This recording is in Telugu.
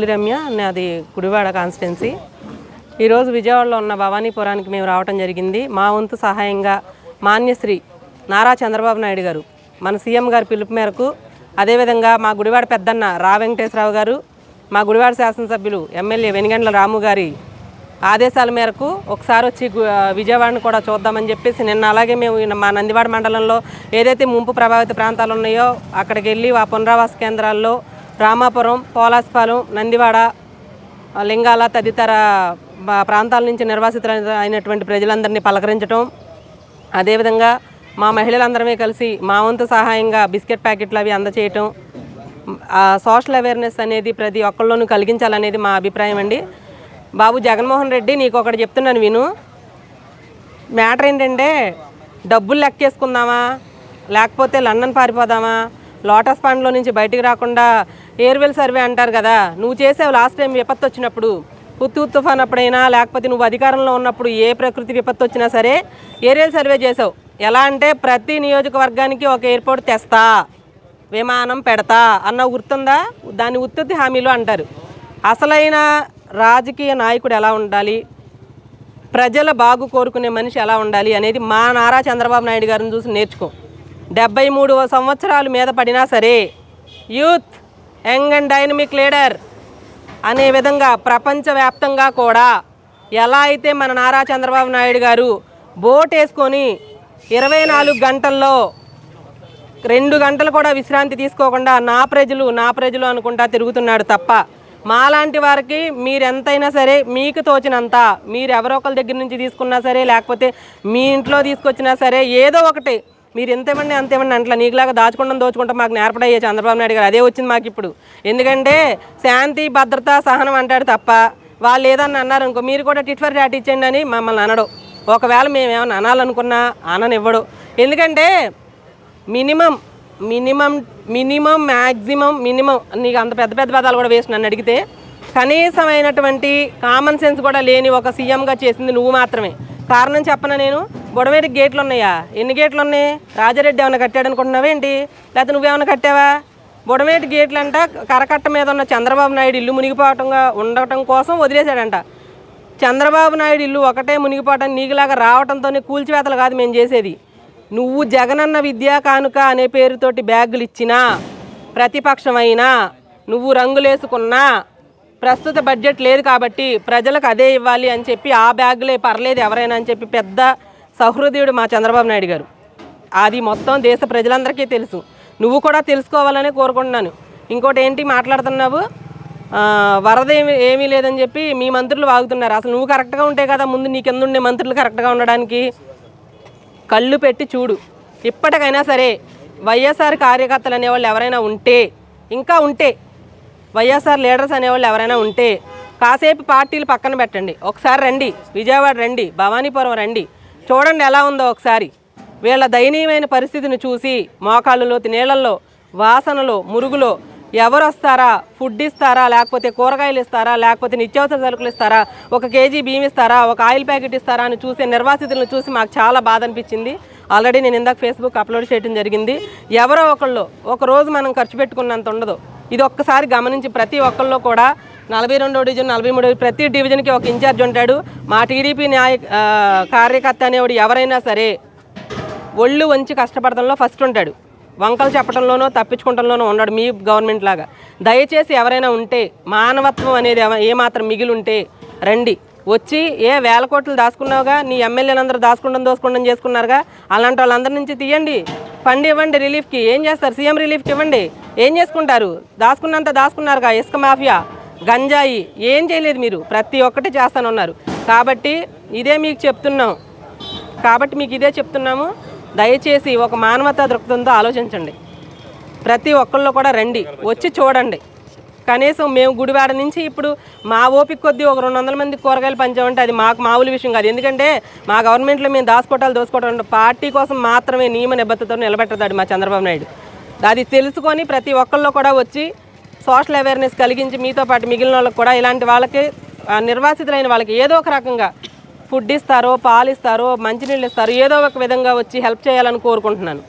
రమ్య నాది గుడివాడ కాన్స్టిట్యున్సీ. ఈరోజు విజయవాడలో ఉన్న భవానీపురానికి మేము రావటం జరిగింది. మా వంతు సహాయంగా మాన్యశ్రీ నారా చంద్రబాబు నాయుడు గారు మన సీఎం గారి పిలుపు మేరకు అదేవిధంగా మా గుడివాడ పెద్దన్న రా వెంకటేశ్వరరావు గారు మా గుడివాడ శాసనసభ్యులు ఎమ్మెల్యే వెనిగండ్ల రాము గారి ఆదేశాల మేరకు ఒకసారి వచ్చి విజయవాడను కూడా చూద్దామని చెప్పేసి నిన్న అలాగే మేము మా నందివాడ మండలంలో ఏదైతే ముంపు ప్రభావిత ప్రాంతాలు ఉన్నాయో అక్కడికి వెళ్ళి ఆ పునరావాస కేంద్రాల్లో రామాపురం పోలాస్పాలెం నందివాడ లింగాల తదితర ప్రాంతాల నుంచి నిర్వాసితులు అయినటువంటి ప్రజలందరినీ పలకరించడం అదేవిధంగా మా మహిళలందరమే కలిసి మా వంతు సహాయంగా బిస్కెట్ ప్యాకెట్లు అవి అందచేయటం. ఆ సోషల్ అవేర్నెస్ అనేది ప్రతి ఒక్కళ్ళలోనూ కలిగించాలనేది మా అభిప్రాయం అండి. బాబు జగన్మోహన్ రెడ్డి నీకు ఒకటి చెప్తున్నాను విను. మ్యాటర్ ఏంటంటే డబ్బులు లెక్కేసుకుందామా? లేకపోతే లండన్ పారిపోదామా? లోటస్ పండ్లో నుంచి బయటికి రాకుండా ఎయిర్వెల్ సర్వే అంటారు కదా నువ్వు చేసావు లాస్ట్ టైం విపత్తు వచ్చినప్పుడు ఉత్తు తుఫాన్ అప్పుడైనా లేకపోతే నువ్వు అధికారంలో ఉన్నప్పుడు ఏ ప్రకృతి విపత్తు వచ్చినా సరే ఏరియల్ సర్వే చేసావు. ఎలా అంటే ప్రతి నియోజకవర్గానికి ఒక ఎయిర్పోర్ట్ తెస్తా విమానం పెడతా అన్న గుర్తుందా దాన్ని ఉత్పత్తి హామీలు అంటారు. అసలైన రాజకీయ నాయకుడు ఎలా ఉండాలి? ప్రజల బాగు కోరుకునే మనిషి ఎలా ఉండాలి అనేది మా నారా చంద్రబాబు నాయుడు గారిని చూసి నేర్చుకో. డెబ్బై మూడు సంవత్సరాలు మీద పడినా సరే youth young and dynamic leader అనే విధంగా ప్రపంచవ్యాప్తంగా కూడా ఎలా అయితే మన నారా చంద్రబాబు నాయుడు గారు బోట్ వేసుకొని ఇరవై నాలుగు గంటల్లో రెండు గంటలు కూడా విశ్రాంతి తీసుకోకుండా నా ప్రజలు నా ప్రజలు అనుకుంటా తిరుగుతున్నాడు తప్ప మాలాంటి వారికి మీరు ఎంతైనా సరే మీకు తోచినంత మీరు ఎవరో ఒకరి దగ్గర నుంచి తీసుకున్నా సరే లేకపోతే మీ ఇంట్లో తీసుకొచ్చినా సరే ఏదో ఒకటి మీరు ఎంతమంది అంతేమండి అంట్లా నీకులాగా దాచుకుంటాం దోచుకుంటాం మాకు నేర్పడయ్యే చంద్రబాబు నాయుడు గారు. అదే వచ్చింది మాకు ఇప్పుడు. ఎందుకంటే శాంతి భద్రత సహనం అంటాడు తప్ప వాళ్ళు ఏదన్నా అన్నారు అనుకో మీరు కూడా టిట్ ఫర్ ఇచ్చేయండి అని మమ్మల్ని అనడు. ఒకవేళ మేము ఏమైనా అనాలనుకున్నా అననివ్వడు. ఎందుకంటే minimum minimum minimum maximum minimum నీకు అంత పెద్ద పెద్ద పదాలు కూడా వేసి నన్ను అడిగితే కనీసమైనటువంటి కామన్ సెన్స్ కూడా లేని ఒక సీఎంగా చేసింది నువ్వు మాత్రమే. కారణం చెప్పన నేను? బుడమేటికి గేట్లు ఉన్నాయా ఎన్ని గేట్లు ఉన్నాయి రాజారెడ్డి ఏమైనా కట్టాడు అనుకుంటున్నావా ఏంటి? లేకపోతే నువ్వేమైనా కట్టావా? బుడమేటి గేట్లు అంట కరకట్ట మీద ఉన్న చంద్రబాబు నాయుడు ఇల్లు మునిగిపోవటంగా ఉండటం కోసం వదిలేశాడంట. చంద్రబాబు నాయుడు ఇల్లు ఒకటే మునిగిపోవటం నీకులాగా రావటంతోనే కూల్చివేతలు కాదు మేము చేసేది. నువ్వు జగనన్న విద్యా కానుక అనే పేరుతోటి బ్యాగులు ఇచ్చినా ప్రతిపక్షమైనా నువ్వు రంగులేసుకున్నా ప్రస్తుత బడ్జెట్ లేదు కాబట్టి ప్రజలకు అదే ఇవ్వాలి అని చెప్పి ఆ బ్యాగులే పర్లేదు ఎవరైనా అని చెప్పి పెద్ద సహృదయుడు మా చంద్రబాబు నాయుడు గారు. అది మొత్తం దేశ ప్రజలందరికీ తెలుసు. నువ్వు కూడా తెలుసుకోవాలని కోరుకుంటున్నాను. ఇంకోటి ఏంటి మాట్లాడుతున్నావు? వరద ఏమి ఏమీ లేదని చెప్పి మీ మంత్రులు వాగుతున్నారు. అసలు నువ్వు కరెక్ట్గా ఉంటే కదా ముందు నీ కింద ఉండే మంత్రులు కరెక్ట్గా ఉండడానికి? కళ్ళు పెట్టి చూడు. ఇప్పటికైనా సరే వైఎస్ఆర్ కార్యకర్తలు అనేవాళ్ళు ఎవరైనా ఉంటే ఇంకా ఉంటే వైఎస్ఆర్ లీడర్స్ అనేవాళ్ళు ఎవరైనా ఉంటే కాసేపు పార్టీలు పక్కన పెట్టండి. ఒకసారి రండి. విజయవాడ రండి. భవానీపురం రండి. చూడండి ఎలా ఉందో ఒకసారి. వీళ్ళ దయనీయమైన పరిస్థితిని చూసి మోకాళ్ళలో నీళ్ళల్లో వాసనలో మురుగులో ఎవరు వస్తారా ఫుడ్ ఇస్తారా? లేకపోతే కూరగాయలు ఇస్తారా? లేకపోతే నిత్యావసర సరుకులు ఇస్తారా? ఒక కేజీ బియ్యం ఇస్తారా? ఒక ఆయిల్ ప్యాకెట్ ఇస్తారా? అని చూసే నిర్వాసితులను చూసి మాకు చాలా బాధ అనిపించింది. ఆల్రెడీ నేను ఇందాక ఫేస్బుక్ అప్లోడ్ చేయడం జరిగింది. ఎవరో ఒకళ్ళు ఒకరోజు మనం ఖర్చు పెట్టుకున్నంత ఉండదు. ఇది ఒక్కసారి గమనించి ప్రతి ఒక్కళ్ళు కూడా నలభై రెండో డివిజన్ నలభై మూడో ప్రతి డివిజన్కి ఒక ఇన్ఛార్జ్ ఉంటాడు. మా టీడీపీ నాయ కార్యకర్త అనేవాడు ఎవరైనా సరే ఒళ్ళు వంచి కష్టపడడంలో ఫస్ట్ ఉంటాడు. వంకలు చెప్పడంలోనో తప్పించుకుంటంలోనో ఉన్నాడు మీ గవర్నమెంట్ లాగా. దయచేసి ఎవరైనా ఉంటే మానవత్వం అనేది ఏమాత్రం మిగిలి ఉంటే రండి. వచ్చి ఏ వేల కోట్లు దాచుకున్నావుగా నీ ఎమ్మెల్యేలందరూ దాచుకుంటాం దోసుకుంటాం చేసుకున్నారుగా అలాంటి వాళ్ళందరి నుంచి తీయండి. ఫండ్ ఇవ్వండి రిలీఫ్కి. ఏం చేస్తారు? సీఎం రిలీఫ్కి ఇవ్వండి. ఏం చేసుకుంటారు? దాచుకున్నంత దాచుకున్నారుగా ఇసుక మాఫియా? గంజాయి? ఏం చేయలేదు మీరు? ప్రతి ఒక్కటి చేస్తానున్నారు. కాబట్టి ఇదే మీకు చెప్తున్నాం. కాబట్టి మీకు ఇదే చెప్తున్నాము. దయచేసి ఒక మానవత దృక్పథంతో ఆలోచించండి. ప్రతి ఒక్కళ్ళు కూడా రండి. వచ్చి చూడండి. కనీసం మేము గుడివాడ నుంచి ఇప్పుడు మా ఓపిక కొద్దీ ఒక రెండు వందల మంది కూరగాయలు పంచామంటే అది మాకు మామూలు విషయం కాదు. ఎందుకంటే మా గవర్నమెంట్లో మేము దాచుకోవటాలు దోసుకోవటం పార్టీ కోసం మాత్రమే నియమ నిబద్ధతతో నిలబెట్టదాడు మా చంద్రబాబు నాయుడు. అది తెలుసుకొని ప్రతి ఒక్కళ్ళు కూడా వచ్చి సోషల్ అవేర్నెస్ కలిగించి మీతో పాటు మిగిలిన వాళ్ళకి కూడా ఇలాంటి వాళ్ళకి నిర్వాసితులైన వాళ్ళకి ఏదో ఒక రకంగా ఫుడ్ ఇస్తారో పాలు ఇస్తారో మంచినీళ్ళు ఇస్తారో ఏదో ఒక విధంగా వచ్చి హెల్ప్ చేయాలని కోరుకుంటున్నాను.